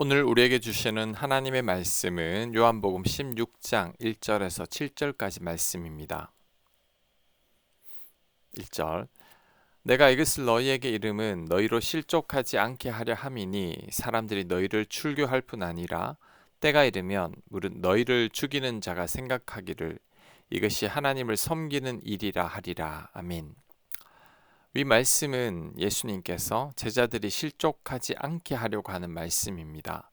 오늘 우리에게 주시는 하나님의 말씀은 요한복음 16장 1절에서 7절까지 말씀입니다. 1절 내가 이것을 너희에게 이름은 너희로 실족하지 않게 하려 함이니 사람들이 너희를 출교할 뿐 아니라 때가 이르면 무릇 너희를 죽이는 자가 생각하기를 이것이 하나님을 섬기는 일이라 하리라. 아멘. 위 말씀은 예수님께서 제자들이 실족하지 않게 하려고 하는 말씀입니다.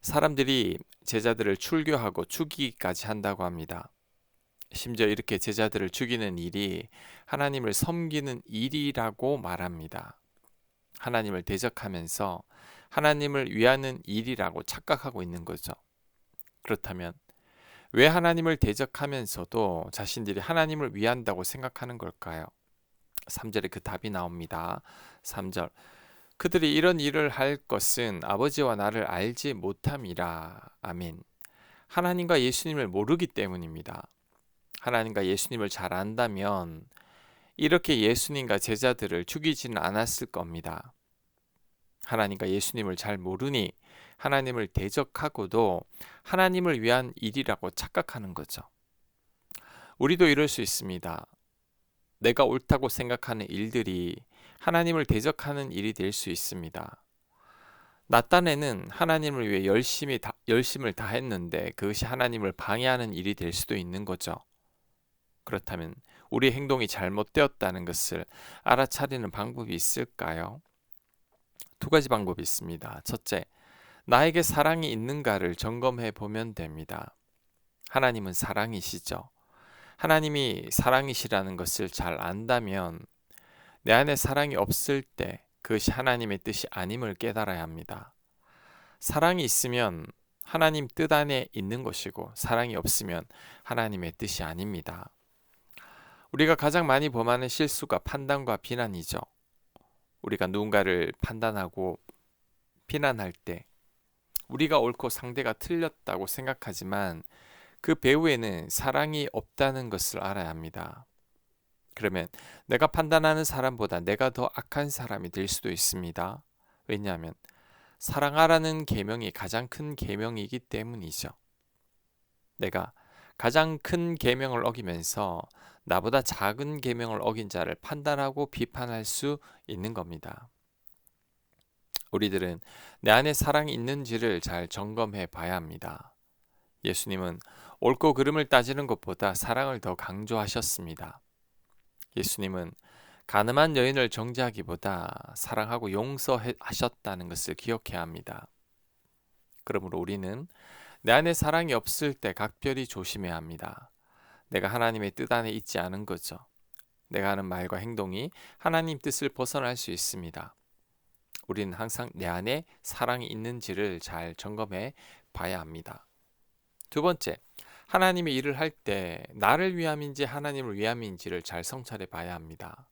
사람들이 제자들을 출교하고 죽이기까지 한다고 합니다. 심지어 이렇게 제자들을 죽이는 일이 하나님을 섬기는 일이라고 말합니다. 하나님을 대적하면서 하나님을 위하는 일이라고 착각하고 있는 거죠. 그렇다면 왜 하나님을 대적하면서도 자신들이 하나님을 위한다고 생각하는 걸까요? 3절에 그 답이 나옵니다. 3절. 그들이 이런 일을 할 것은 아버지와 나를 알지 못함이라. 아멘. 하나님과 예수님을 모르기 때문입니다. 하나님과 예수님을 잘 안다면 이렇게 예수님과 제자들을 죽이지는 않았을 겁니다. 하나님과 예수님을 잘 모르니 하나님을 대적하고도 하나님을 위한 일이라고 착각하는 거죠. 우리도 이럴 수 있습니다. 내가 옳다고 생각하는 일들이 하나님을 대적하는 일이 될 수 있습니다. 나 딴에는 하나님을 위해 열심히 다, 열심을 다했는데 그것이 하나님을 방해하는 일이 될 수도 있는 거죠. 그렇다면 우리 행동이 잘못되었다는 것을 알아차리는 방법이 있을까요? 두 가지 방법이 있습니다. 첫째, 나에게 사랑이 있는가를 점검해 보면 됩니다. 하나님은 사랑이시죠. 하나님이 사랑이시라는 것을 잘 안다면 내 안에 사랑이 없을 때 그것이 하나님의 뜻이 아님을 깨달아야 합니다. 사랑이 있으면 하나님 뜻 안에 있는 것이고 사랑이 없으면 하나님의 뜻이 아닙니다. 우리가 가장 많이 범하는 실수가 판단과 비난이죠. 우리가 누군가를 판단하고 비난할 때 우리가 옳고 상대가 틀렸다고 생각하지만 그 배후에는 사랑이 없다는 것을 알아야 합니다. 그러면 내가 판단하는 사람보다 내가 더 악한 사람이 될 수도 있습니다. 왜냐하면 사랑하라는 계명이 가장 큰 계명이기 때문이죠. 내가 가장 큰 계명을 어기면서 나보다 작은 계명을 어긴 자를 판단하고 비판할 수 있는 겁니다. 우리들은 내 안에 사랑이 있는지를 잘 점검해 봐야 합니다. 예수님은 옳고 그름을 따지는 것보다 사랑을 더 강조하셨습니다. 예수님은 가늠한 여인을 정죄하기보다 사랑하고 용서하셨다는 것을 기억해야 합니다. 그러므로 우리는 내 안에 사랑이 없을 때 각별히 조심해야 합니다. 내가 하나님의 뜻 안에 있지 않은 거죠. 내가 하는 말과 행동이 하나님 뜻을 벗어날 수 있습니다. 우리는 항상 내 안에 사랑이 있는지를 잘 점검해 봐야 합니다. 두 번째, 하나님의 일을 할 때 나를 위함인지 하나님을 위함인지를 잘 성찰해 봐야 합니다.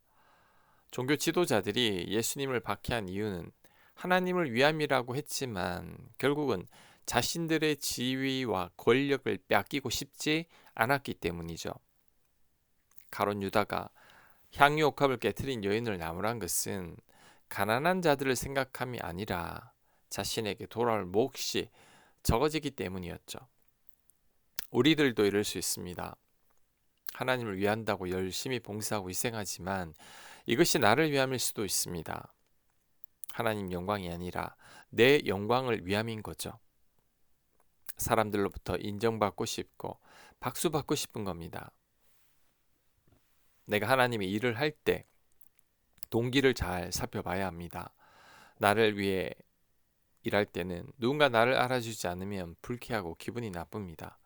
종교 지도자들이 예수님을 박해한 이유는 하나님을 위함이라고 했지만 결국은 자신들의 지위와 권력을 뺏기고 싶지 않았기 때문이죠. 가론 유다가 향유 옥합을 깨뜨린 여인을 나무란 것은 가난한 자들을 생각함이 아니라 자신에게 돌아올 몫이 적어지기 때문이었죠. 우리들도 이럴 수 있습니다. 하나님을 위한다고 열심히 봉사하고 희생하지만 이것이 나를 위함일 수도 있습니다. 하나님 영광이 아니라 내 영광을 위함인 거죠. 사람들로부터 인정받고 싶고 박수받고 싶은 겁니다. 내가 하나님의 일을 할 때 동기를 잘 살펴봐야 합니다. 나를 위해 일할 때는 누군가 나를 알아주지 않으면 불쾌하고 기분이 나쁩니다.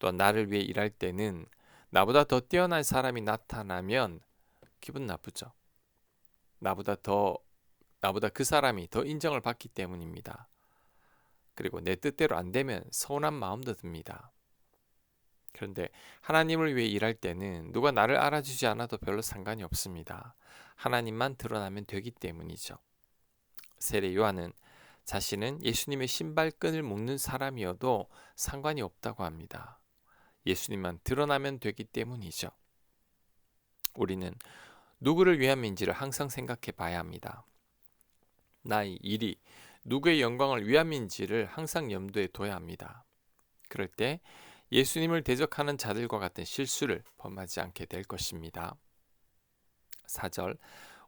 또한 나를 위해 일할 때는 나보다 더 뛰어난 사람이 나타나면 기분 나쁘죠. 나보다 더 나보다 그 사람이 더 인정을 받기 때문입니다. 그리고 내 뜻대로 안 되면 서운한 마음도 듭니다. 그런데 하나님을 위해 일할 때는 누가 나를 알아주지 않아도 별로 상관이 없습니다. 하나님만 드러나면 되기 때문이죠. 세례 요한은 자신은 예수님의 신발끈을 묶는 사람이어도 상관이 없다고 합니다. 예수님만 드러나면 되기 때문이죠. 우리는 누구를 위함인지를 항상 생각해 봐야 합니다. 나의 일이 누구의 영광을 위함인지를 항상 염두에 둬야 합니다. 그럴 때 예수님을 대적하는 자들과 같은 실수를 범하지 않게 될 것입니다. 4절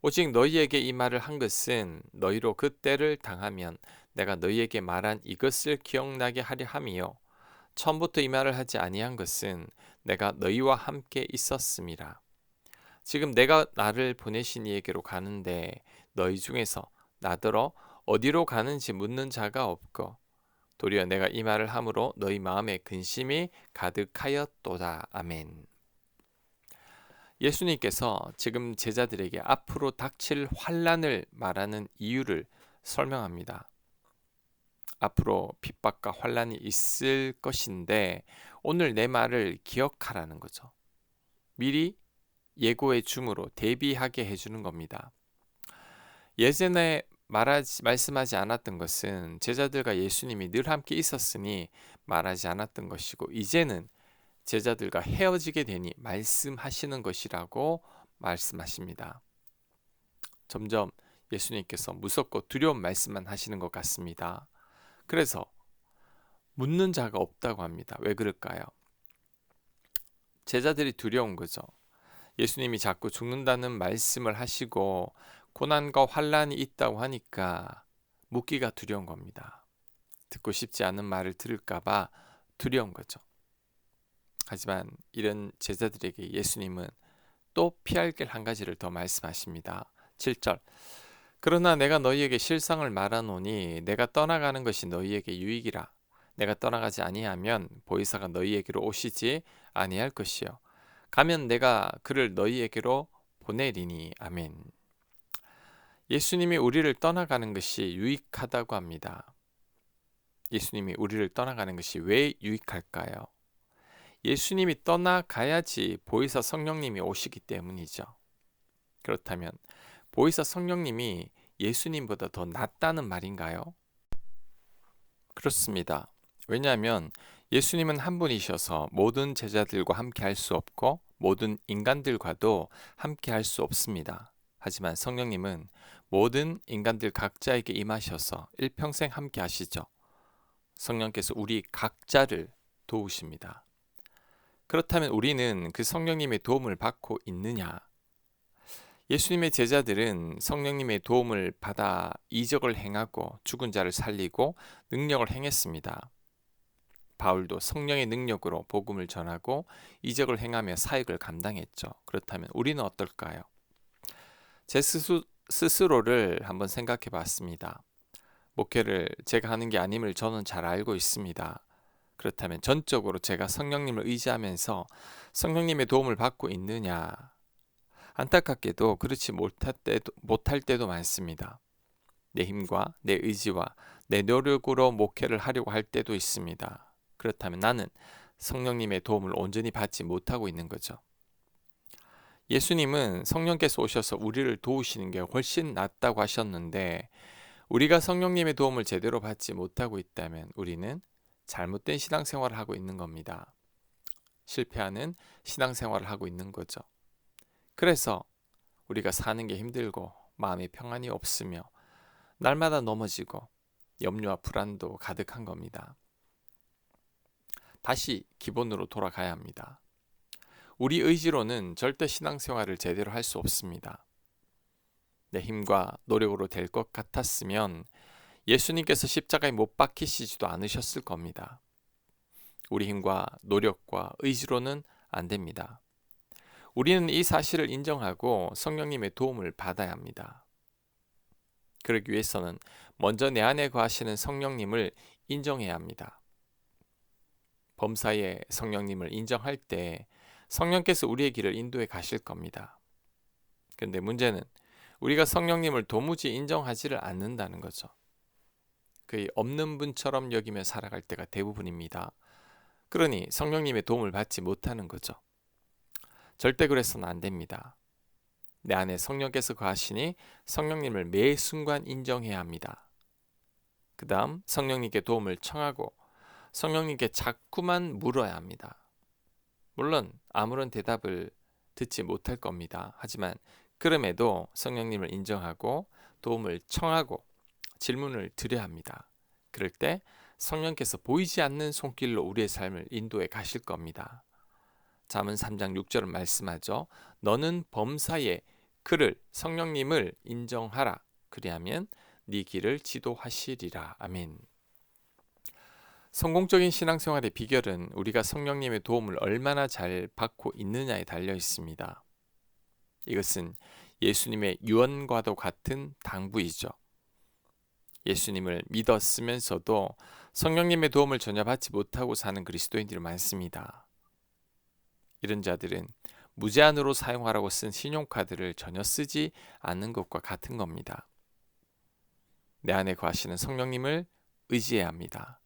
오직 너희에게 이 말을 한 것은 너희로 그 때를 당하면 내가 너희에게 말한 이것을 기억나게 하려 함이요 처음부터 이 말을 하지 아니한 것은 내가 너희와 함께 있었음이라 지금 내가 나를 보내신 이에게로 가는데 너희 중에서 나더러 어디로 가는지 묻는 자가 없고 도리어 내가 이 말을 함으로 너희 마음에 근심이 가득하였도다. 아멘. 예수님께서 지금 제자들에게 앞으로 닥칠 환란을 말하는 이유를 설명합니다. 앞으로 핍박과 환란이 있을 것인데 오늘 내 말을 기억하라는 거죠. 미리 예고의 줌으로 대비하게 해주는 겁니다. 예전에 말하지 말씀하지 않았던 것은 제자들과 예수님이 늘 함께 있었으니 말하지 않았던 것이고 이제는 제자들과 헤어지게 되니 말씀하시는 것이라고 말씀하십니다. 점점 예수님께서 무섭고 두려운 말씀만 하시는 것 같습니다. 그래서 묻는 자가 없다고 합니다. 왜 그럴까요? 제자들이 두려운 거죠. 예수님이 자꾸 죽는다는 말씀을 하시고 고난과 환란이 있다고 하니까 묻기가 두려운 겁니다. 듣고 싶지 않은 말을 들을까봐 두려운 거죠. 하지만 이런 제자들에게 예수님은 또 피할 길 한 가지를 더 말씀하십니다. 7절 그러나 내가 너희에게 실상을 말하노니 내가 떠나가는 것이 너희에게 유익이라 내가 떠나가지 아니하면 보이사가 너희에게로 오시지 아니할 것이요 가면 내가 그를 너희에게로 보내리니 아멘. 예수님이 우리를 떠나가는 것이 유익하다고 합니다. 예수님이 우리를 떠나가는 것이 왜 유익할까요? 예수님이 떠나가야지 보이사 성령님이 오시기 때문이죠. 그렇다면 보이사 성령님이 예수님보다 더 낫다는 말인가요? 그렇습니다. 왜냐하면 예수님은 한 분이셔서 모든 제자들과 함께 할 수 없고 모든 인간들과도 함께 할 수 없습니다. 하지만 성령님은 모든 인간들 각자에게 임하셔서 일평생 함께 하시죠. 성령께서 우리 각자를 도우십니다. 그렇다면 우리는 그 성령님의 도움을 받고 있느냐? 예수님의 제자들은 성령님의 도움을 받아 이적을 행하고 죽은 자를 살리고 능력을 행했습니다. 바울도 성령의 능력으로 복음을 전하고 이적을 행하며 사역을 감당했죠. 그렇다면 우리는 어떨까요? 제 스스, 스스로를 한번 생각해 봤습니다. 목회를 제가 하는 게 아님을 저는 잘 알고 있습니다. 그렇다면 전적으로 제가 성령님을 의지하면서 성령님의 도움을 받고 있느냐? 안타깝게도 그렇지 못할 때도, 못할 때도 많습니다. 내 힘과 내 의지와 내 노력으로 목회를 하려고 할 때도 있습니다. 그렇다면 나는 성령님의 도움을 온전히 받지 못하고 있는 거죠. 예수님은 성령께서 오셔서 우리를 도우시는 게 훨씬 낫다고 하셨는데 우리가 성령님의 도움을 제대로 받지 못하고 있다면 우리는 잘못된 신앙생활을 하고 있는 겁니다. 실패하는 신앙생활을 하고 있는 거죠. 그래서 우리가 사는 게 힘들고 마음에 평안이 없으며 날마다 넘어지고 염려와 불안도 가득한 겁니다. 다시 기본으로 돌아가야 합니다. 우리 의지로는 절대 신앙생활을 제대로 할 수 없습니다. 내 힘과 노력으로 될 것 같았으면 예수님께서 십자가에 못 박히시지도 않으셨을 겁니다. 우리 힘과 노력과 의지로는 안 됩니다. 우리는 이 사실을 인정하고 성령님의 도움을 받아야 합니다. 그러기 위해서는 먼저 내 안에 거하시는 성령님을 인정해야 합니다. 범사에 성령님을 인정할 때 성령께서 우리의 길을 인도해 가실 겁니다. 근데 문제는 우리가 성령님을 도무지 인정하지를 않는다는 거죠. 그의 없는 분처럼 여기며 살아갈 때가 대부분입니다. 그러니 성령님의 도움을 받지 못하는 거죠. 절대 그래서는 안 됩니다. 내 안에 성령께서 거하시니 성령님을 매 순간 인정해야 합니다. 그 다음 성령님께 도움을 청하고 성령님께 자꾸만 물어야 합니다. 물론 아무런 대답을 듣지 못할 겁니다. 하지만 그럼에도 성령님을 인정하고 도움을 청하고 질문을 드려야 합니다. 그럴 때 성령께서 보이지 않는 손길로 우리의 삶을 인도해 가실 겁니다. 잠언 3장 6절은 말씀하죠. 너는 범사에 그를 성령님을 인정하라. 그리하면 네 길을 지도하시리라. 아멘. 성공적인 신앙생활의 비결은 우리가 성령님의 도움을 얼마나 잘 받고 있느냐에 달려 있습니다. 이것은 예수님의 유언과도 같은 당부이죠. 예수님을 믿었으면서도 성령님의 도움을 전혀 받지 못하고 사는 그리스도인들이 많습니다. 이런 자들은 무제한으로 사용하라고 쓴 신용카드를 전혀 쓰지 않는 것과 같은 겁니다. 내 안에 거하시는 성령님을 의지해야 합니다.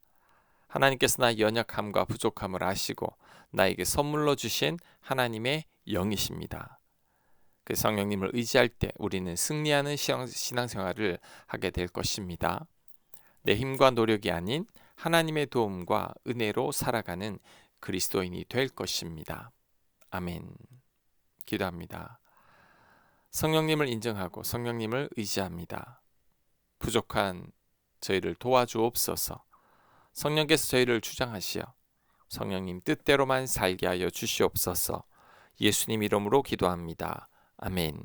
하나님께서 나의 연약함과 부족함을 아시고 나에게 선물로 주신 하나님의 영이십니다. 그 성령님을 의지할 때 우리는 승리하는 신앙생활을 하게 될 것입니다. 내 힘과 노력이 아닌 하나님의 도움과 은혜로 살아가는 그리스도인이 될 것입니다. 아멘. 기도합니다. 성령님을 인정하고 성령님을 의지합니다. 부족한 저희를 도와주옵소서. 성령께서 저희를 주장하시어 성령님 뜻대로만 살게 하여 주시옵소서. 예수님 이름으로 기도합니다. 아멘.